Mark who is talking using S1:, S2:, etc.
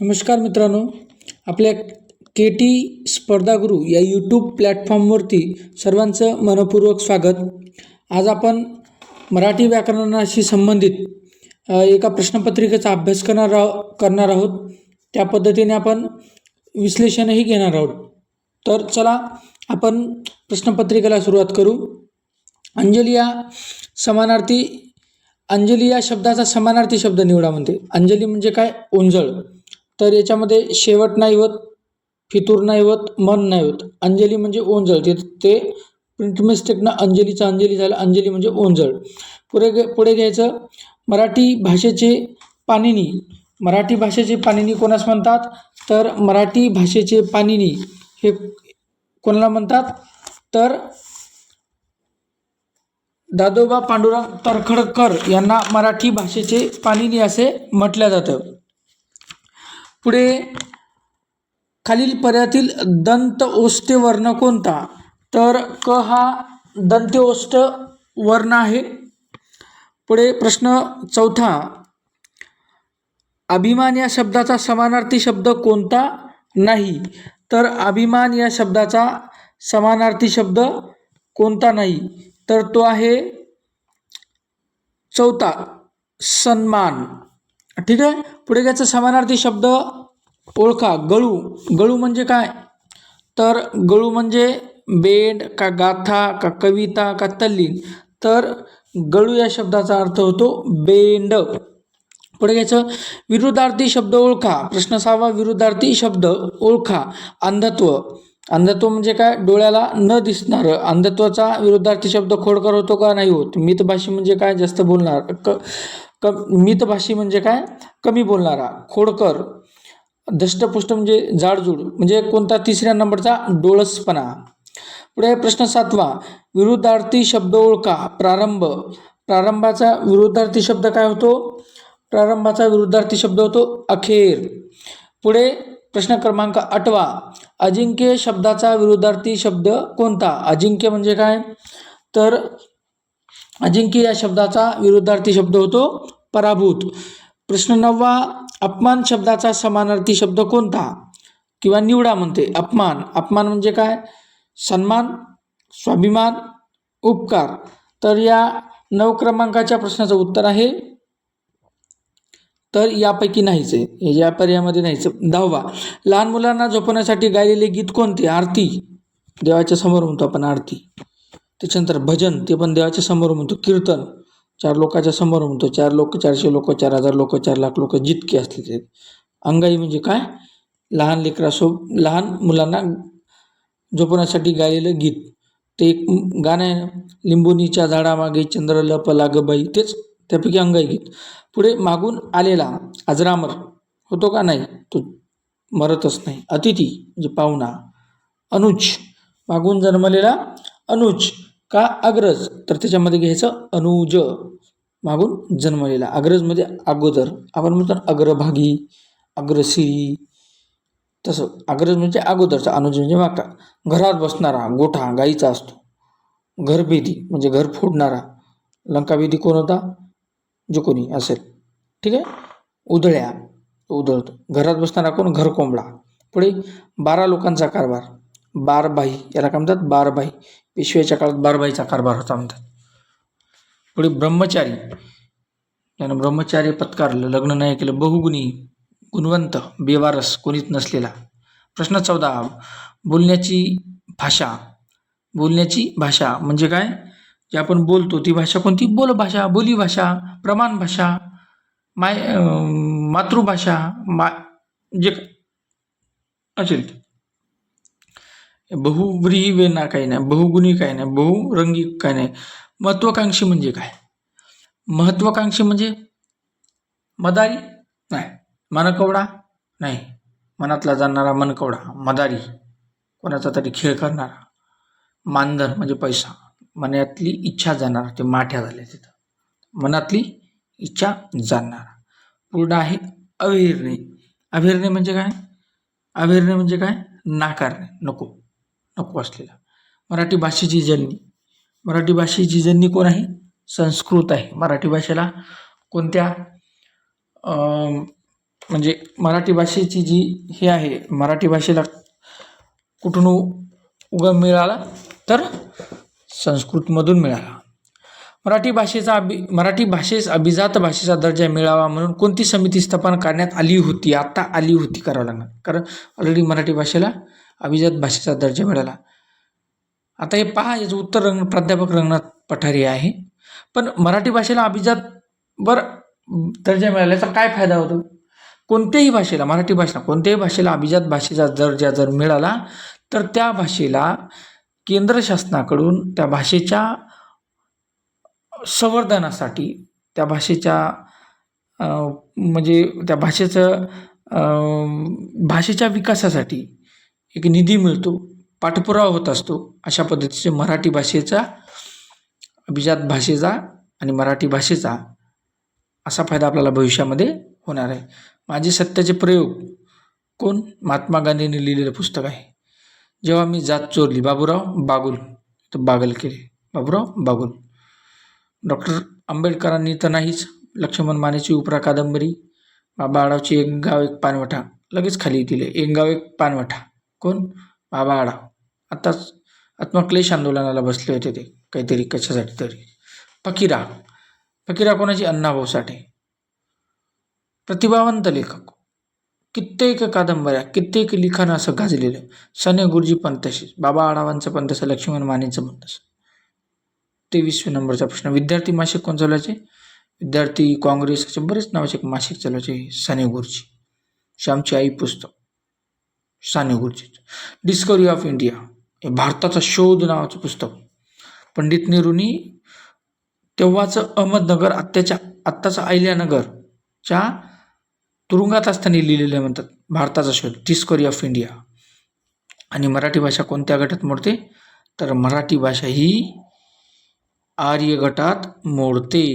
S1: नमस्कार मित्रांनो आपल्या के टी स्पर्धागुरू या यूट्यूब प्लॅटफॉर्मवरती सर्वांचं मनपूर्वक स्वागत. आज आपण मराठी व्याकरणाशी संबंधित एका प्रश्नपत्रिकेचा अभ्यास करणार आहो करणार आहोत. त्या पद्धतीने आपण विश्लेषणही घेणार आहोत. तर चला आपण प्रश्नपत्रिकेला सुरुवात करू. अंजली या समानार्थी अंजली या शब्दाचा समानार्थी शब्द निवडा म्हणते. अंजली म्हणजे काय? ओंजळ. तर याच्यामध्ये शेवट नाही होत फितूर नाही होत मन नाही होत. अंजली म्हणजे ओंजळ. ते ते प्रिंट मिस्टेकनं अंजलीचं अंजली झालं अंजली म्हणजे ओंजळ. पुढे गे पुढे घ्यायचं. मराठी भाषेचे पाणिनी. मराठी भाषेचे पाणिनी कोणास म्हणतात? तर मराठी भाषेचे पाणिनी हे कोणाला म्हणतात? तर दादोबा पांडुरंग तरखडकर यांना मराठी भाषेचे पाणिनी असे म्हटलं जातं. पुढे खालील पर्यातील दंत ओष्टे वर्ण कोणता? तर क हा दंत ओष्ट वर्ण आहे. पुढे प्रश्न चौथा. अभिमान या शब्दाचा समानार्थी शब्द कोणता? नाही. तर अभिमान या शब्दाचा समानार्थी शब्द कोणता नाही? तर तो आहे चौथा. सन्मान. ठीक आहे? पुढे घ्यायचं समानार्थी शब्द ओळखा. गळू. गळू म्हणजे काय? तर गळू म्हणजे बेंड का गाथा का कविता का तल्लीन तर गळू या शब्दाचा अर्थ होतो बेंड. पुढे घ्यायचं. विरुद्धार्थी शब्द ओळखा. प्रश्न सहावा विरुद्धार्थी शब्द ओळखा. अंधत्व. अंधत्व म्हणजे काय? डोळ्याला न दिसणारं. अंधत्वाचा विरुद्धार्थी शब्द खोडकर होतो का? नाही होत. मितभाषी म्हणजे काय? जास्त बोलणार. क क मितभाषी म्हणजे काय? कमी बोलणारा खोडकर दष्टपुष्ट म्हणजे जाडजूड म्हणजे कोणता तिसऱ्या नंबरचा? डोळसपणा. पुढे प्रश्न सातवा. विरुद्धार्थी शब्द ओळखा प्रारंभ. प्रारंभाचा विरुद्धार्थी शब्द काय होतो? प्रारंभाचा विरुद्धार्थी शब्द होतो अखेर. पुढे प्रश्न क्रमांक आठवा. अजिंक्य शब्दाचा विरुद्धार्थी शब्द कोणता? अजिंक्य म्हणजे काय? तर अजिंक्य या शब्दाचा विरुद्धार्थी शब्द होतो पराभूत. प्रश्न नववा अपमान शब्दाचा समानार्थी शब्द कोणता? किंवा निवडा म्हणते अपमान. अपमान म्हणजे काय? सन्मान स्वाभिमान उपकार. तर या नऊ क्रमांकाच्या प्रश्नाचं उत्तर आहे. तर यापैकी नाहीच आहे. या पर्यायामध्ये नाहीच दहावा लहान मुलांना झोपवण्यासाठी गायलेले गीत कोणते? आरती. देवाच्या समोर म्हणतो आपण आरती. त्याच्यानंतर भजन ते पण देवाच्या समोर म्हणतो कीर्तन. चार लोकाच्या समोर म्हणतो चार लोक चारशे लोक चार हजार लोक चार लाख लोक जितके असले ते. अंगाई म्हणजे काय? लहान लेकरासो लहान मुलांना झोपण्यासाठी गायलेलं गीत. ते एक गाणं आहे ना, लिंबुनीच्या झाडामागे चंद्र लप लागबाई तेच त्यापैकी अंगाई गीत. पुढे मागून आलेला अजरामर होतो का नाही? तो मरतच नाही. अतिथी म्हणजे पाहुणा. अनुज मागून जन्मलेला अनुज. का अग्रज? तर त्याच्यामध्ये घ्यायचं अनुज मागून जन्मलेला. अग्रज म्हणजे अगोदर आपण म्हणतो ना अग्रभागी अग्रसिरी तसं. अग्रज म्हणजे अगोदरचा अनुज म्हणजे माका घरात बसणारा गोठा गाईचा असतो. घरभेदी म्हणजे घर फोडणारा. लंकाभेदी कोण होता? जो कोणी असेल. ठीक आहे? उधळ्या उधळतो. घरात बसणारा कोण? घर कोंबडा पुढे बारा लोकांचा कारभार. बारबाई याला काय म्हणतात? बारबाई. पेशव्याच्या काळात बारबाईचा कारभार होता म्हणतात. पुढे ब्रह्मचारी. त्यानं ब्रह्मचार्य पत्कारलं लग्न नाही केलं बहुगुणी गुणवंत बेवारस कोणीच नसलेला. प्रश्न चौदा. बोलण्याची भाषा. बोलण्याची भाषा म्हणजे काय? जे आपण बोलतो ती भाषा कोणती? बोलभाषा बोलीभाषा प्रमाण भाषा माय मातृभाषा मा जे असेल बहुव्रीवेना बहुव्रीही काही नाही बहुगुणी काय नाही बहुरंगी काय नाही. महत्वाकांक्षी म्हणजे काय? महत्वाकांक्षी म्हणजे मदारी? नाही. मनकवडा? नाही. मनातला जाणारा मनकवडा मदारी. कोणाचा तरी खेळ करणारा. मानधन म्हणजे पैसा. मनातली इच्छा जाणार ते माठ्या झाल्या तिथं. मनातली इच्छा जाणणारा पूर्ण आहे अविरणे. अभिरणे म्हणजे काय? अभिरणे म्हणजे काय? नाकारणे. नको. नको असलेला. मराठी भाषेची जननी. मराठी भाषेची जननी कोण आहे? संस्कृत आहे. मराठी भाषेला कोणत्या म्हणजे मराठी भाषेची जी हे आहे मराठी भाषेला कुठून उ- उगम मिळाला? तर संस्कृतमधून मिळाला. मराठी भाषेचा अभि मराठी भाषेस अभिजात भाषेचा दर्जा मिळावा म्हणून कोणती समिती स्थापन करण्यात आली होती? आत्ता आली होती करावं लागणार. कारण ऑलरेडी मराठी भाषेला अभिजात भाषेचा दर्जा मिळाला. आता हे पहा याचं उत्तर रंग प्राध्यापक रंगनाथ पठारे आहे. पण मराठी भाषेला अभिजात बर दर्जा मिळाल्याचा काय फायदा होतो? कोणत्याही भाषेला मराठी भाषेला कोणत्याही भाषेला अभिजात भाषेचा दर्जा जर मिळाला तर त्या भाषेला केंद्र शासनाकडून त्या भाषेच्या संवर्धनासाठी त्या भाषेच्या म्हणजे त्या भाषेचं भाषेच्या विकासासाठी एक निधी मिळतो पाठपुरावा होत असतो अशा पद्धतीचे मराठी भाषेचा अभिजात भाषेचा आणि मराठी भाषेचा असा फायदा आपल्याला भविष्यामध्ये होणार आहे. माझे सत्याचे प्रयोग कोण? महात्मा गांधींनी लिहिलेलं पुस्तक आहे. जेव्हा मी जात चोरली बाबूराव बागुल तर बागल केले. बाबूराव बागुल. डॉक्टर आंबेडकरांनी तर नाहीच लक्ष्मण मानेची उपरा कादंबरी बाबा आडावची एक गाव एक पानवठा लगेच खाली दिले एक गाव एक पानवठा. कोण? बाबा आडा. आत्ताच आत्मक्लेश आंदोलनाला बसले होते ते काहीतरी कशासाठी तरी. फकीरा. फकीरा कोणाची? अण्णाभाऊ साठे प्रतिभावंत लेखक. कित्येक कादंबऱ्या कित्येक लिखाण असं गाजलेलं. सने गुरुजी पण तसेच. बाबा आढावांचं पण तसं लक्ष्मण मानेचं पण तसं. तेवीसवे नंबरचा प्रश्न. विद्यार्थी मासिक कोण चालवायचे? विद्यार्थी काँग्रेस असे बरेच नावाचे मासिक चालवायचे सने गुरुजी. श्यामची आई पुस्तक. Sane Guruji discovery of India हे भारताचा शोध नावाचं पुस्तक. पंडित नेहरूंनी तेव्हाचं अहमदनगर आत्ताच्या आत्ताचं अहिल्यानगरच्या तुरुंगात असताना लिहिलेलं म्हणतात. भारताचा शोध. डिस्कवरी ऑफ इंडिया आणि मराठी भाषा कोणत्या गटात मोडते? तर मराठी भाषा ही आर्य गटात मोडते.